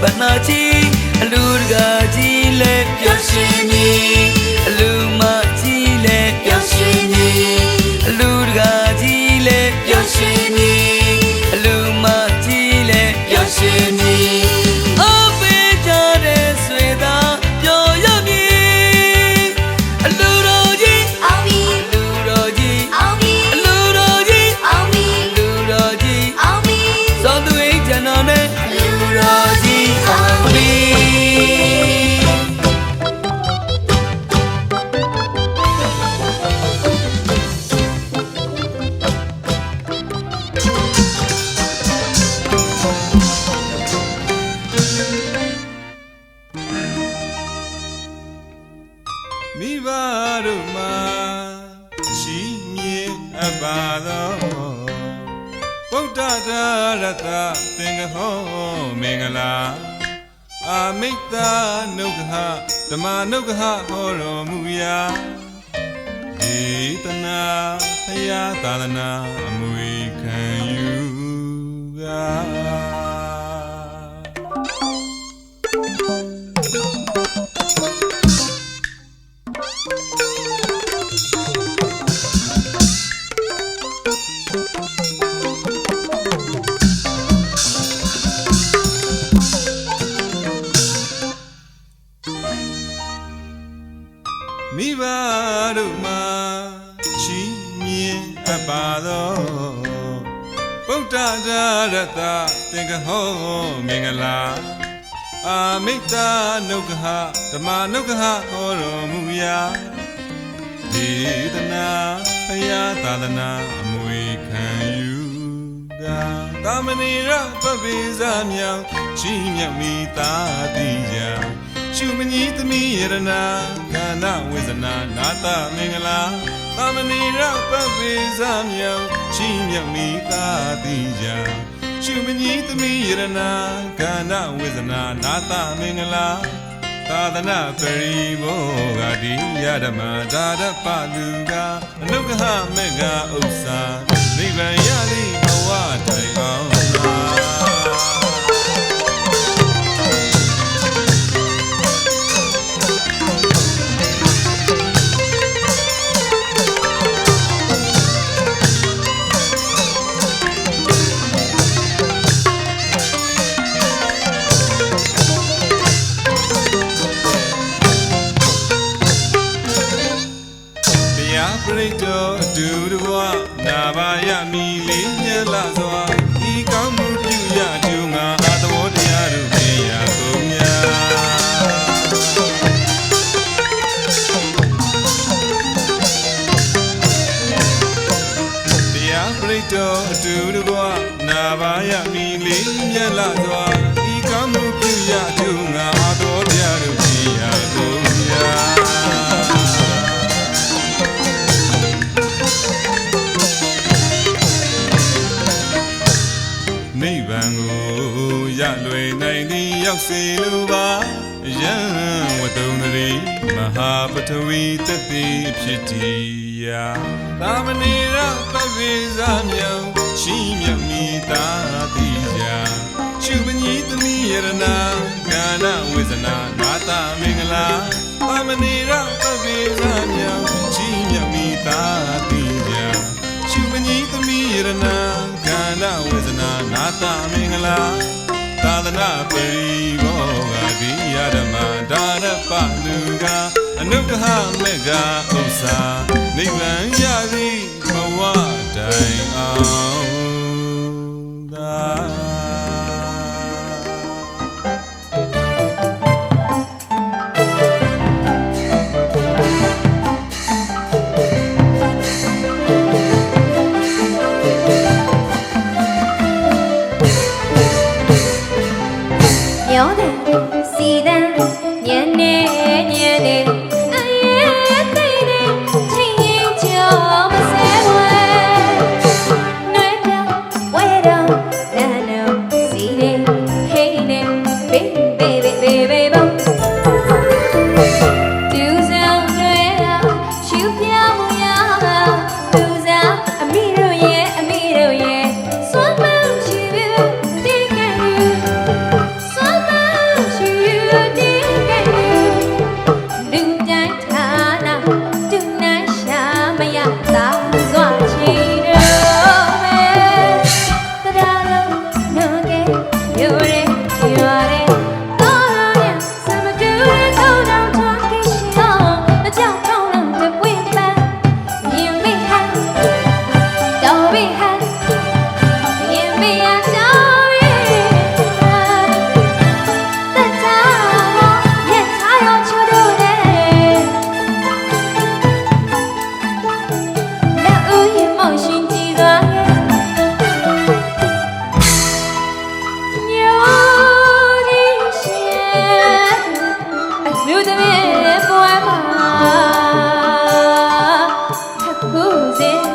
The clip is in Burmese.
ပနာချီအလူတကာကြီးလဲပျော်ရွှင်မြေ မိဘတို့မှာရှိမြင်အပ်ပါသောဗုဒ္ဓတာရတသင်္ကဟောမင်္ဂလာအာမိတ်တာနုက္ခဓမ္မနုက္ခဟောတော်မူရာဒေသနာဖယားသာသနာအမွေခံယူကား င့်အပ်ပါသောဗုဒ္ဓဒါရတသင်္ကဟောမင်္ဂလာအာမိတ္တာနုက္ခဓမ္မနုက္ခဟောတော်မူရာဒေသနာဖယားသာသနာအမွေခံယူကာတာမဏေရပပိဇာမြောင်ချီးမြှင့်မိသာတိရာရှုမညီသမီးယရနာကာနဝေဇနာနာတမင်္ဂလာ တာမဏေရပပိဇာမြောင်ချီးမြှင့်မိသာတိရာရှုမညီသမီးယရနာကာနဝေဇနာနာတမင်္ဂလာသာသနာပရိဘောဂတိယဓမ္မဒါရပလူကအနုကဟမေဃဥစ္စာနိဗ္ဗာန်ရသည့်ဘဝတိုင်အောင် ရောက်စေလိုပါယံဝတုံတရီမဟာပထဝီတတိဖြစ်တီယာသာမဏေရပပိဇာမြောင်ရှိမြတ်မိတာတိယာရှုပညိသမီးယရနာကာနဝေဇနာနာတာမင်္ဂလာသာမဏေရပပိဇာမြောင်ရှိမြတ်မိတာတိယာရှုပညိသမီးယရနာကာနဝေဇနာနာတာမင်္ဂလာ သာသနာပရိဘောဂဒီယဓမ္မဒါရပလူကအနုတဟမေဃဥစ္စာနိဗ္ဗာန်ရသည်ဘဝတိုင်အောင် this